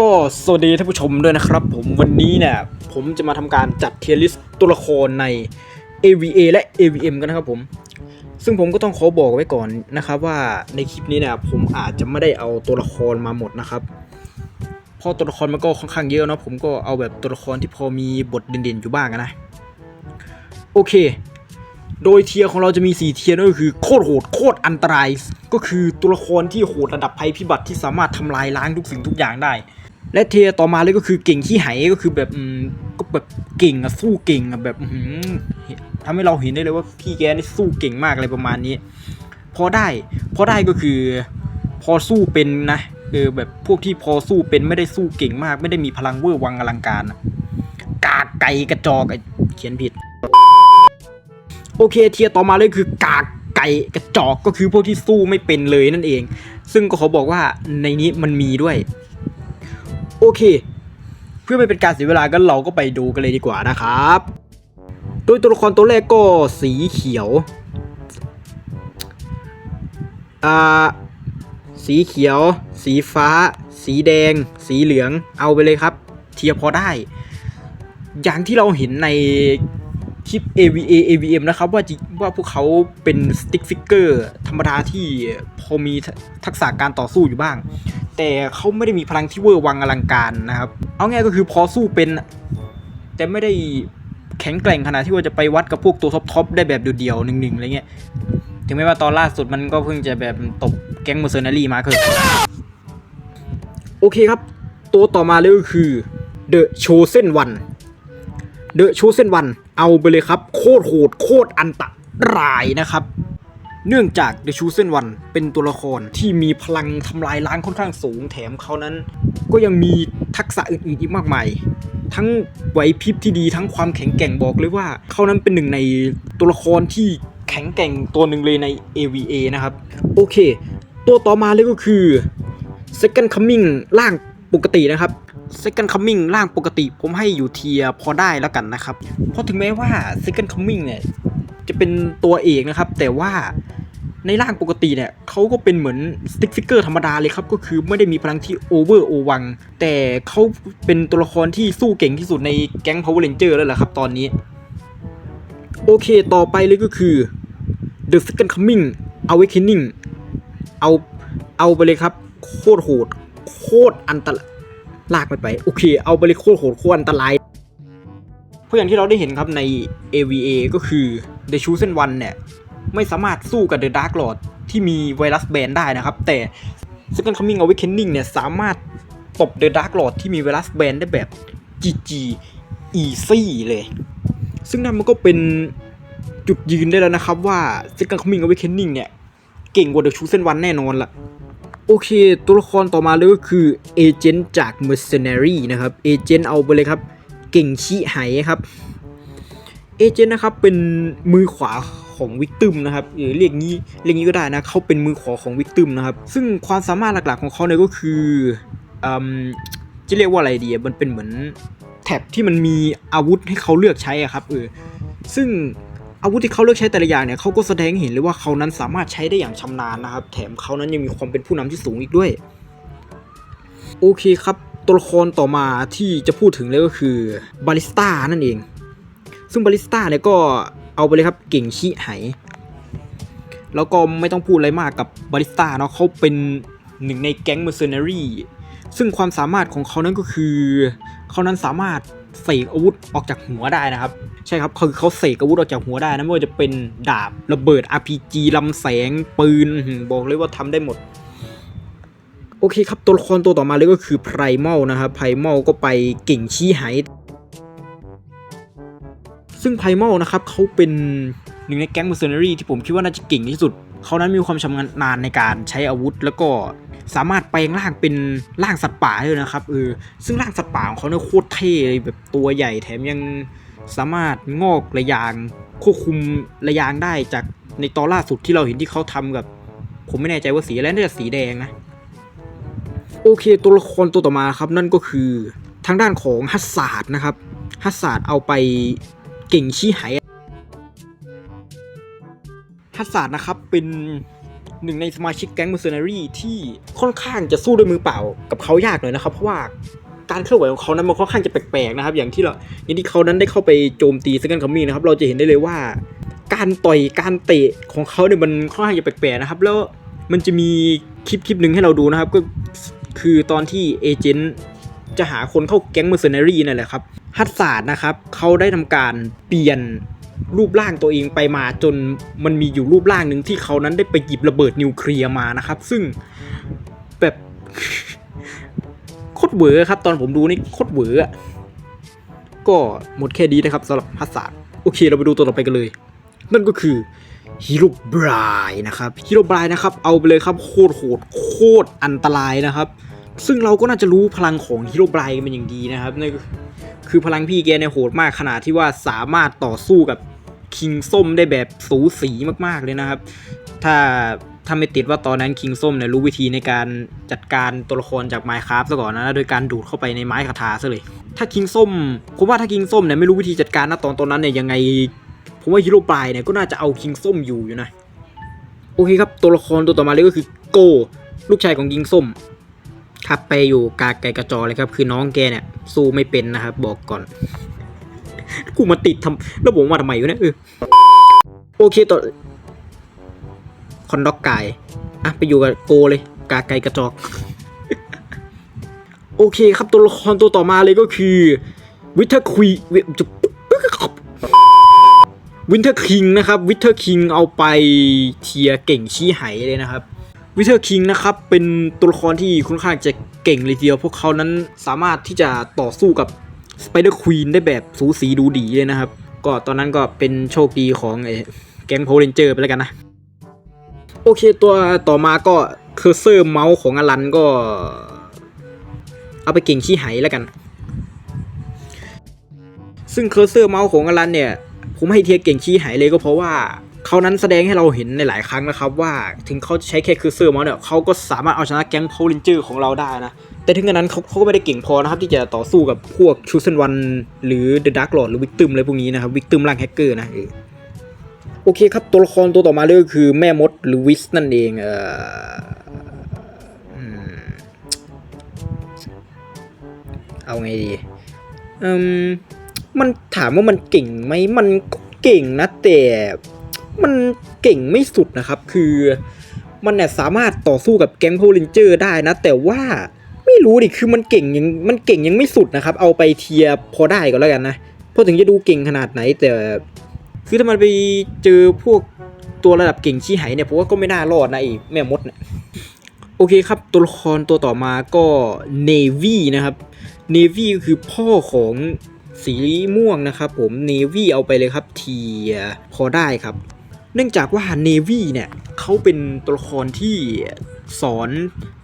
ก็สวัสดีท่านผู้ชมด้วยนะครับ ผมวันนี้เนี่ยผมจะมาทำการจัดเทียร์ลิสตัวละครใน AVA และ AVM กันนะครับผม ซึ่งผมก็ต้องขอบอกไว้ก่อนนะครับว่าในคลิปนี้เนี่ยผมอาจจะไม่ได้เอาตัวละครมาหมดนะครับเพราะตัวละครมันก็ค่อนข้างเยอะเนาะผมก็เอาแบบตัวละครที่พอมีบทเด่นๆอยู่บ้างนะโอเค โดยเทียของเราจะมี 4 เทียนั่นก็คือโคตรโหดโคตรอันตราย ก็คือตัวละครที่โหดระดับภัยพิบัติที่สามารถทำลายล้างทุกสิ่งทุกอย่างได้ และเทียต่อมาเลยก็คือเก่งขี้ไหก็คือแบบก็แบบเก่งอะสู้เก่งอะแบบอื้อหือทำให้เราเห็นได้เลยว่าพี่แกนี่สู้เก่งมากอะไรประมาณนี้ พอได้ พอได้ก็คือ พอสู้เป็นนะเออแบบพวกที่พอสู้เป็นไม่ได้สู้เก่งมาก ไม่ได้มีพลังเวอร์วังอลังการกากไก่กระจอกเขียนผิด โอเคเทียต่อมาเลยคือกากไก่กระจอกก็คือพวกที่สู้ไม่เป็นเลยนั่นเอง ซึ่งก็เขาบอกว่าในนี้มันมีด้วย โอเค เพื่อไม่เป็นการเสียเวลาก็เราก็ไปดูกันเลยดีกว่านะครับ โดยตัวละครตัวแรกก็สีเขียว อ่า สีเขียว สีฟ้า สีแดง สีเหลือง เอาไปเลยครับ เทียพอได้ อย่างที่เราเห็นในคลิป AVA AVM นะครับว่าว่าพวกเขาเป็นสติ๊กฟิกเกอร์ธรรมดาที่พอมีทักษะการต่อสู้อยู่บ้าง แต่เขาไม่ได้มีพลังที่เวอร์วังอลังการนะครับ เอาง่ายก็คือพอสู้เป็น แต่ไม่ได้แข็งแกร่งขนาดที่ว่าจะไปวัดกับพวกตัวท็อปๆได้แบบเดียวๆหนึ่งๆอะไรเงี้ย ถึงแม้ว่าตอนล่าสุดมันก็เพิ่งจะแบบตบแก๊งเมอร์เซนารีมาคือโอเคครับ ตัวต่อมาเลยก็คือ The Chosen One The Chosen One เอาไปเลยครับ โคตรโหดโคตรอันตรายนะครับ เนื่องจาก The Chosen One เป็นตัวละครที่มีพลังทำลายล้างค่อนข้างสูง แถมเขานั้น ก็ยังมีทักษะอื่นๆอีกมากมาย ทั้งไหวพริบที่ดีทั้งความแข็งแกร่งบอกเลยว่า เขานั้นเป็นหนึ่งในตัวละครที่แข็งแกร่งตัวหนึ่งเลยใน AVA นะครับ โอเค ตัวต่อมาเลยก็คือ Second Coming ร่างปกตินะครับ Second Coming ร่างปกติผมให้อยู่เทียพอได้แล้วกันนะครับ เพราะถึงแม้ว่า Second Coming เนี่ยจะเป็นตัวเอกนะครับ แต่ว่าในร่างปกติเนี่ยเขาก็เป็นเหมือนสติ๊กฟิกเกอร์ธรรมดาเลยครับ ก็คือไม่ได้มีพลังที่โอเวอร์โอวัง แต่เขาเป็นตัวละครที่สู้เก่งที่สุดในแก๊ง Power Ranger แล้วแหละครับตอนนี้ โอเคต่อไปเลยก็คือ The Second Coming Awakening เอาเอาไปเลยครับ โคตรโหด โคตรอันตราย ลากไปไป โอเค เอาไปเลยโคโหดโคตรอันตรายเพราะอย่างที่เราได้เห็นครับใน AVA ก็คือ The Chosen One เนี่ย ไม่สามารถสู้กับ The Dark Lord ที่มีไวรัสแบนได้นะครับ แต่ Second Coming Awakening เนี่ย สามารถตบ The Dark Lord ที่มีไวรัสแบนได้แบบ GG Easy เลย ซึ่งนั่นมันก็เป็นจุดยืนได้แล้วนะครับว่า Second Coming Awakening เนี่ย เก่งกว่า The Chosen One แน่นอนละ โอเค ตัวละครต่อมาเลยก็คือเอเจนต์จาก Mercenary นะครับเอเจนต์เอาไปเลยครับเก่งชิไหครับเอเจนต์นะครับเป็นมือขวาของวิกตึมนะครับหรือเรียกงี้เรียกงี้ก็ได้นะเขาเป็นมือขวาของวิกตึมนะครับ ซึ่งความสามารถหลักๆของเขาเนี่ยก็คืออืมจะเรียกว่าอะไรดีอะมันเป็นเหมือนแท็บที่มันมีอาวุธให้เขาเลือกใช้อะครับเออซึ่ง อาวุธที่เขาเลือกใช้แต่ละอย่างเนี่ยเขาก็แสดงให้เห็นเลยว่าเขานั้นสามารถใช้ได้อย่างชำนาญนะครับ แถมเขานั้นยังมีความเป็นผู้นำที่สูงอีกด้วย โอเคครับ ตัวละครต่อมาที่จะพูดถึงเลยก็คือบาริสต้านั่นเอง ซึ่งบาริสต้าเนี่ยก็เอาไปเลยครับเก่งชิไหแล้วก็ไม่ต้องพูดอะไรมากกับบาริสต้าเนาะเขาเป็นหนึ่งในแก๊งเมอร์เซนารีซึ่งความสามารถของเขานั้นก็คือ เขานั้นสามารถ เสกอาวุธออกจากหัวได้นะครับ ใช่ครับคือเขาเสกอาวุธออกจากหัวได้นะไม่ว่าจะเป็นดาบระเบิด RPG ลำแสงปืนบอกเลยว่าทำได้หมด โอเคครับตัวละครตัวต่อมาเลยก็คือไพรมอลนะครับไพรมอลก็ไปเก่งชี้ไหซึ่งไพรมอลนะครับเขาเป็นหนึ่งในแก๊งมอร์เซนารีที่ผมคิดว่าน่าจะเก่งที่สุดเขานั้นมีความชำนาญในการใช้อาวุธแล้วก็ สามารถแปลงร่างเป็นร่างสัตว์ป่าได้ด้วยนะครับเออซึ่งร่างสัตว์ป่าของเขาเนี่ยโคตรเท่เลยแบบตัวใหญ่แถมยังสามารถงอกระยางควบคุมระยางได้จากในตอนล่าสุดที่เราเห็นที่เขาทำกับ ผมไม่แน่ใจว่าสีอะไรน่าจะสีแดงนะ โอเคตัวละครตัวต่อมาครับ นั่นก็คือทางด้านของฮัสซาดนะครับฮัสซาดเอาไปเก่งชี้ไหฮัสซาดนะครับเป็น หนึ่งในสมาชิกแก๊งมอร์เซนารีที่ค่อนข้างจะสู้ด้วยมือเปล่ากับเขายากหน่อยนะครับ เพราะว่าการเคลื่อนไหวของเขานั้นมันค่อนข้างจะแปลกๆนะครับ อย่างที่เราอย่างที่เขานั้นได้เข้าไปโจมตีซึ่งกันคัมมิ่นะครับ เราจะเห็นได้เลยว่า การต่อยการเตะของเขาเนี่ยมันค่อนข้างจะแปลกๆนะครับ แล้วมันจะมีคลิปคลิปหนึ่งให้เราดูนะครับ ก็คือตอนที่เอเจนต์จะหาคนเข้าแก๊งเมอร์เซนารีนั่นแหละครับฮัตสาดนะครับเขาได้ทำการเปลี่ยน รูปร่างตัวเองไปมาจนมันมีอยู่รูปร่างหนึ่งที่เขานั้นได้ไปหยิบระเบิดนิวเคลียร์มานะครับ ซึ่งแบบโคตรเวอร์ครับ ตอนผมดูนี่โคตรเวอร์ก็หมดแค่นี้นะครับสำหรับฮัตสาดโอเคเราไปดูตัวต่อไปกันเลย นั่นก็คือฮีโรบรายนะครับฮีโรบรายนะครับ เอาไปเลยครับโคตรโหดโคตรอันตรายนะครับ ซึ่งเราก็น่าจะรู้พลังของฮีโรบรายเป็นอย่างดีนะครับนั่นคือพลังพี่แกเนี่ยโหดมากขนาดที่ว่าสามารถต่อสู้กับ คิงส้มได้แบบสูสีมากๆเลยนะครับ ถ้าถ้าไม่ติดว่าตอนนั้นคิงส้มเนี่ยรู้วิธีในการจัดการตัวละครจากไมค์คราฟซะก่อนนะโดยการดูดเข้าไปในไม้คาถาซะเลย ถ้าคิงส้มผมว่าถ้าคิงส้มเนี่ยไม่รู้วิธีจัดการนะตอนตอนนั้นเนี่ยยังไง ผมว่าฮีโร่ปลายเนี่ยก็น่าจะเอาคิงส้มอยู่อยู่นะโอเคครับตัวละครตัวต่อมาเลยก็คือโกลูกชายของคิงส้มครับไปอยู่กาไกกระจอเลยครับ คือน้องแกเนี่ยสู้ไม่เป็นนะครับ บอกก่อน กูมาติดทำแล้วผมมาทำไมวะเนี่ยเออโอเคต่อคอนด็อกไก่อะไปอยู่กับโกเลย กาไก่กระจอก โอเคครับตัวละครตัวต่อมาเลยก็คือวิเทควีจวินเทอร์คิงนะครับวินเทอร์คิงเอาไปเทียเก่งชี้ไหเลยนะครับวินเทอร์คิงนะครับเป็นตัวละครที่ค่อนข้างจะเก่งเลยทีเดียวพวกเขานั้นสามารถที่จะต่อสู้กับ สไปเดอร์ควีนได้แบบสูสีดูดีเลยนะครับ ก็ตอนนั้นก็เป็นโชคดีของไอ้แก๊งโพลเรนเจอร์ไปแล้วกันนะ โอเคตัวต่อมาก็เคอร์เซอร์เมาส์ของอลันก็ เอาไปเก่งชี้ไหแล้วกัน ซึ่งเคอร์เซอร์เมาส์ของอลันเนี่ย ผมให้เทียเก่งชี้หายเลยก็เพราะว่าเขานั้นแสดงให้เราเห็นในหลายครั้งนะครับ ว่าถึงเขาจะใช้แค่เคอร์เซอร์เมาส์เนี่ยเขาก็สามารถเอาชนะแก๊งโพลินเจอร์ของเราได้นะ แต่ถึงกระนั้นเขาเขาก็ไม่ได้เก่งพอนะครับที่จะต่อสู้กับพวกชูเซนวันหรือเดอะดักหลอดหรือวิกตึมอะไรพวกนี้นะครับวิกตึมร่างแฮกเกอร์นะโอเคครับตัวละครตัวต่อมาเลยก็คือแม่มดหรือวิสนั่นเองเออเอาไงดีอืมมันถามว่ามันเก่งไหมมันก็เก่งนะแต่มันเก่งไม่สุดนะครับ คือมันเนี่ยสามารถต่อสู้กับแก๊งโพลินเจอร์ได้นะ แต่ว่า รู้ดิคือมันเก่งยังมันเก่งยังไม่สุดนะครับ เอาไปเทียพอได้ก็แล้วกันนะเพราะถึงจะดูเก่งขนาดไหน แต่คือถ้ามันไปเจอพวกตัวระดับเก่งชี้ไหเนี่ยผมว่าก็ไม่น่ารอดนะไอ้แม่มดเนี่ยโอเคครับ ตัวละครตัวต่อมาก็เนวี่นะครับเนวี่ก็คือพ่อของสีม่วงนะครับผมเนวี่เอาไปเลยครับเทียพอได้ครับ เนื่องจากว่าเนวี่เนี่ยเขาเป็นตัวละครที่ สอน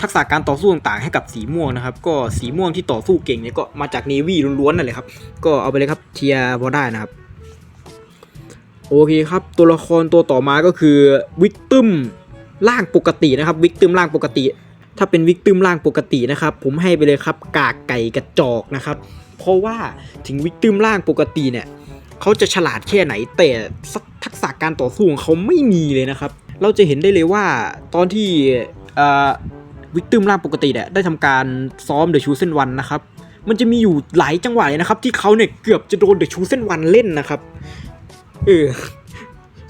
ทักษะการต่อสู้ต่างๆให้กับสีม่วงนะครับ ก็สีม่วงที่ต่อสู้เก่งเนี่ยก็มาจากเนวี่ล้วนๆนั่นแหละครับ ก็เอาไปเลยครับเทียร์พอได้นะครับ โอเคครับ ตัวละครตัวต่อมาก็คือวิกตึมร่างปกตินะครับ วิกตึมร่างปกติ ถ้าเป็นวิกตึมร่างปกตินะครับ ผมให้ไปเลยครับ กากไก่กระจอกนะครับ เพราะว่าถึงวิกตึมร่างปกติเนี่ยเขาจะฉลาดแค่ไหนแต่ทักษะการต่อสู้ของเขาไม่มีเลยนะครับ เราจะเห็นได้เลยว่าตอนที่ วิกตึมร่างปกติเนี่ยได้ทำการซ้อมเดอะชูเซนวันนะครับ มันจะมีอยู่หลายจังหวะเลยนะครับ ที่เขาเนี่ยเกือบจะโดนเดอะชูเซนวันเล่นนะครับ เออ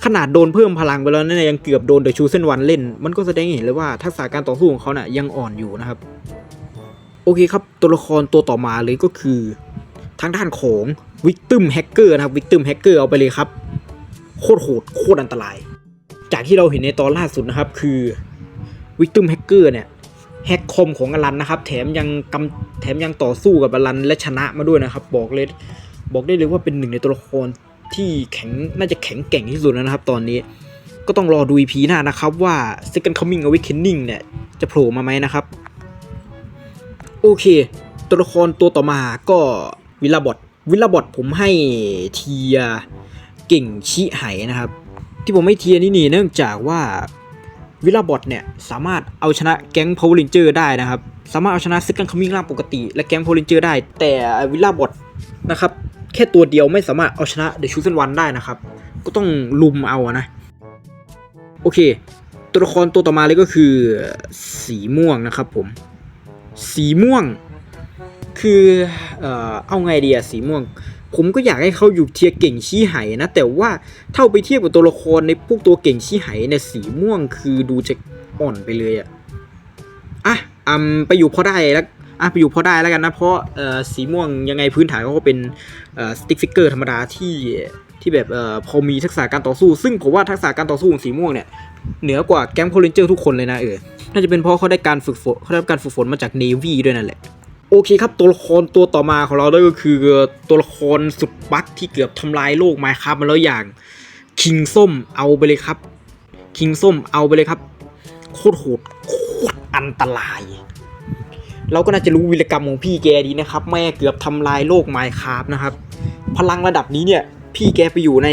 ขนาดโดนเพิ่มพลังไปแล้วเนี่ยยังเกือบโดนเดอะชูเซนวันเล่น มันก็แสดงให้เห็นเลยว่าทักษะการต่อสู้ของเขาเนี่ยยังอ่อนอยู่นะครับ โอเคครับ ตัวละครตัวต่อมาเลยก็คือทางด้านของวิกตึมแฮกเกอร์นะครับวิกตึมแฮกเกอร์เอาไปเลยครับ โคตรโหดโคตรอันตราย จากที่เราเห็นในตอนล่าสุดนะครับ คือ วิกตึมแฮกเกอร์เนี่ยแฮกคมของอลันนะครับ แถมยังกำแถมยังต่อสู้กับอลันและชนะมาด้วยนะครับ บอกเลยบอกได้เลยว่าเป็นหนึ่งในตัวละครที่แข็งน่าจะแข็งแกร่งที่สุดแล้วนะครับ ตอนนี้ก็ต้องรอดู EP หน้านะครับว่า Second Coming Awakening เนี่ยจะโผล่มาไหมนะครับ โอเค ตัวละครตัวต่อมาก็วิลลาบอทวิลลาบอทผมให้เทียเก่งชิไหนะครับ ที่ผมไม่เทียนี่นี่เนื่องจากว่า วิลลาบอทเนี่ยสามารถเอาชนะแก๊งพาวเวอร์เรนเจอร์ได้นะครับ สามารถเอาชนะซิกันคัมมิ่งล่างปกติ และแก๊งพาวเวอร์เรนเจอร์ได้ แต่วิลลาบอทนะครับแค่ตัวเดียวไม่สามารถเอาชนะเดอะชูเซนวันได้นะครับ ก็ต้องลุมเอาอะนะ โอเค ตัวละครตัวต่อมาเลยก็คือสีม่วงนะครับผม สีม่วง คือ เอ่อ เอาไงดีอะสีม่วง ผมก็อยากให้เขาอยู่เทียเก่งชี้ไหนะ แต่ว่าถ้าเอาไปเทียบกับตัวละครในพวกตัวเก่งชี้ไหเนี่ยสีม่วงคือดูจะอ่อนไปเลยอะอะอืมไปอยู่พอได้แล้วอะไปอยู่พอได้แล้วกันนะ เพราะเอ่อสีม่วงยังไงพื้นฐานเขาก็เป็นเอ่อสติ๊กฟิกเกอร์ธรรมดาที่ที่แบบเอ่อพอมีทักษะการต่อสู้ ซึ่งผมว่าทักษะการต่อสู้ของสีม่วงเนี่ยเหนือกว่าแก๊งโคเลนเจอร์ทุกคนเลยนะเออน่าจะเป็นเพราะเขาได้การฝึกฝนเขาได้รับการฝึกฝนมาจากเนวีด้วยนั่นแหละ โอเคครับตัวละครตัวต่อมาของเราได้ก็คือตัวละครสุดบัคที่เกือบทำลายโลกไมครับมาแล้วอย่างคิงส้มเอาไปเลยครับคิงส้มเอาไปเลยครับโคตรโหดโคตรอันตราย เราก็น่าจะรู้วีรกรรมของพี่แกดีนะครับ แม่เกือบทำลายโลกไมครับนะครับ พลังระดับนี้เนี่ยพี่แกไปอยู่ใน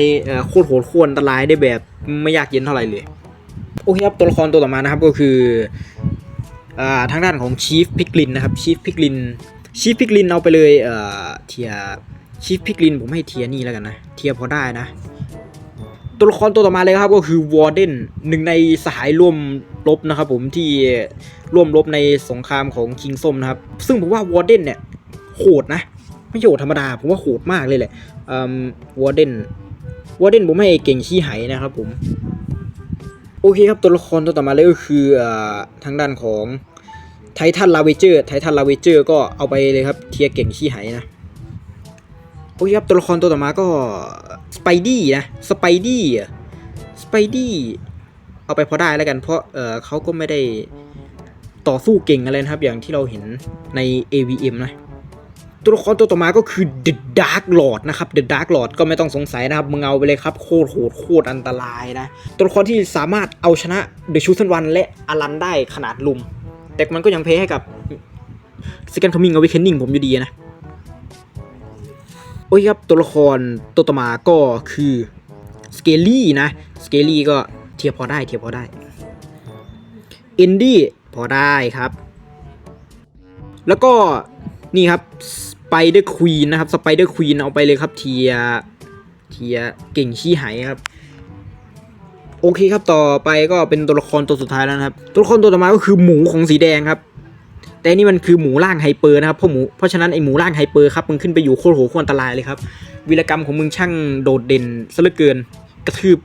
โคตรโหดโคตรอันตรายได้แบบไม่ยากเย็นเท่าไหร่เลยโอเคครับตัวละครตัวต่อมานะครับก็คือ ทางด้านของชีฟพิกลินนะครับชีฟพิกลินชีฟพิกลินเอาไปเลยเทียชีฟพิกลินผมให้เทียนี่แล้วกันนะ เทียพอได้นะ ตัวละครตัวต่อมาเลยครับก็คือวอร์เดนหนึ่งในสหายร่วมรบนะครับผมที่ร่วมรบในสงครามของคิงส้มนะครับ ซึ่งผมว่าวอร์เดนเนี่ยโหดนะ ไม่โหดธรรมดา ผมว่าโหดมากเลยแหละวอร์เดนวอร์เดนผมให้เก่งขี้ไหนะครับผม โอเคครับตัวละครตัวต่อมาเลยก็คืออทางด้านของไททันลาเวเจอร์ไททันลาเวเจอร์ก็เอาไปเลยครับเทียร์เก่งขี้ไหนะโอเคครับตัวละครตัวต่อมาก็สไปดี้นะสไปดี้สไปดี้เอาไปพอได้แล้วกันเพราะเออเขาก็ไม่ได้ต่อสู้เก่งอะไรนะครับ อย่างที่เราเห็นใน AVM นะ ตัวละครตัวต่อมาก็คือ The Dark Lord นะครับ The Dark Lord ก็ไม่ต้องสงสัยนะครับ มึงเอาไปเลยครับ โคตรโหดโคตรอันตรายนะ ตัวละครที่สามารถเอาชนะ The Chosen One และอลันได้ขนาดลุม แต่มันก็ยังแพ้ให้กับ Second Coming Awakening ผมอยู่ดีนะ โอ้ยครับ ตัวละครตัวต่อมาก็คือสเกลลี่นะสเกลลี่ก็เทียบพอได้เทียบพอได้อินดี้พอได้ครับ แล้วก็ นี่ครับสไปเดอร์ควีนนะครับสไปเดอร์ควีนเอาไปเลยครับเทียเทียเก่งขี้ไหายครับ โอเคครับต่อไปก็เป็นตัวละครตัวสุดท้ายแล้วนะครับ ตัวละครตัวต่อมาก็คือหมูของสีแดงครับ แต่นี่มันคือหมูร่างไฮเปอร์นะครับเพราะหมูเพราะฉะนั้นไอหมูร่างไฮเปอร์ครับมึงขึ้นไปอยู่โคตรโหโคตรอันตรายเลยครับวีรกรรมของมึงช่างโดดเด่นซะเหลือเกิน กระทืบ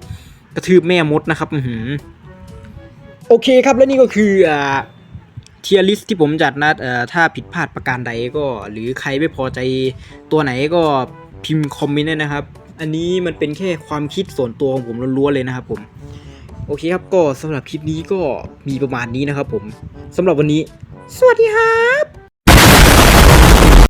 กระทืบแม่มดนะครับอือโอเคครับและนี่ก็คืออ่า เทียริสที่ผมจัดนะเอ่อถ้าผิดพลาดประการใดก็ หรือใครไม่พอใจตัวไหนก็พิมพ์คอมเมนต์ได้นะครับ อันนี้มันเป็นแค่ความคิดส่วนตัวของผมล้วนๆเลยนะครับผม โอเคครับก็สำหรับคลิปนี้ก็มีประมาณนี้นะครับผมสำหรับวันนี้ สวัสดีครับ